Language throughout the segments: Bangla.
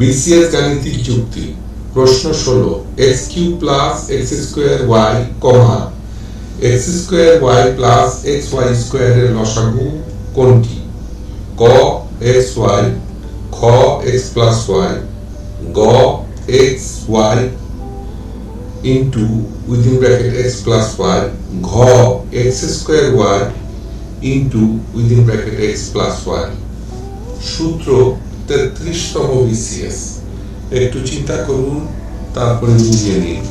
বিসিএস গাণিতিক যুক্তি। প্রশ্ন ষোলো, x cube plus x square y comma. X square y plus x y স্কোয়ারের লসাগু কোনটি? ক, এক্স ওয়াই, খ, এক্স প্লাস ওয়াই, গ, x y into within bracket x plus y, ঘ, x square y into within bracket x plus y. সূত্র তেত্রিশতম বিসিএস একটু চিন্তা করুন, তারপরে বুঝিয়ে নিন।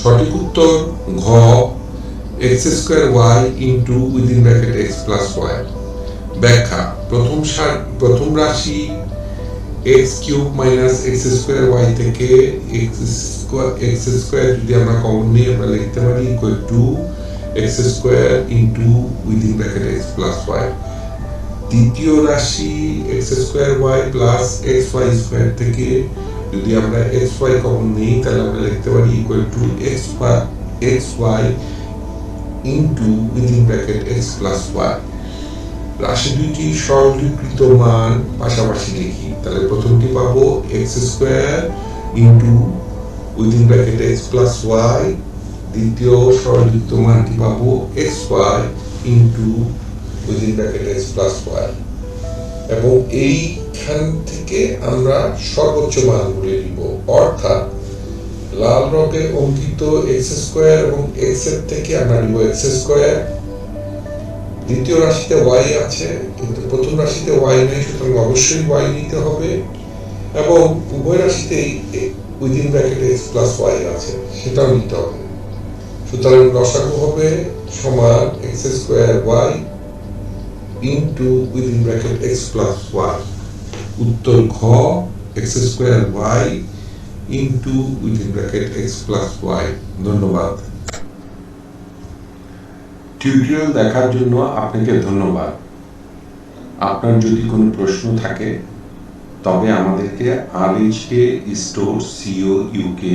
সঠিক উত্তর ঘ, x square y into within bracket x plus y. ব্যাখ্যা, প্রথম প্রথম রাশি x cube minus x square y থেকে এক্স স্কোয়ার এক্স স্কোয়ার যদি আমরা কমন নিই, আমরা লিখতে পারি equal to x square into within bracket x plus y দ্বিতীয় রাশি x square y plus x y square থেকে যদি আমরা এক্স ওয়াই কমন নিই, তাহলে আমরা লিখতে পারি equal to x x y into within bracket x plus y রাশি দুইটি সরলীকৃত মান পাশাপাশি লিখি তাহলে প্রথমটি পাবো x square into within bracket x plus y দ্বিতীয় সরলীকৃত মানটি পাবো x y into within bracket x plus y এবং এইখান থেকে আমরা সর্বোচ্চ মানগুলি নিব। অর্থাৎ লাল রঙে অঙ্কিত এক্স স্কোয়ার এবং এক্সের থেকে আমরা নিব এক্স স্কোয়ার দ্বিতীয় রাশিতে ওয়াই আছে, কিন্তু প্রথম রাশিতে ওয়াই নেই, সুতরাং অবশ্যই ওয়াই নিতে হবে। এবং উভয় রাশিতেই within bracket x plus y আছে, সেটাও নিতে হবে। সুতরাং লসাগু হবে সমান x square y into within bracket x plus y উত্তর ঘ x square y into within bracket x plus y ধন্যবাদ। টিউটোরিয়াল দেখার জন্য আপনাকে ধন্যবাদ। আপনার যদি কোনো প্রশ্ন থাকে, তবে আমাদেরকে R H store, CO, UK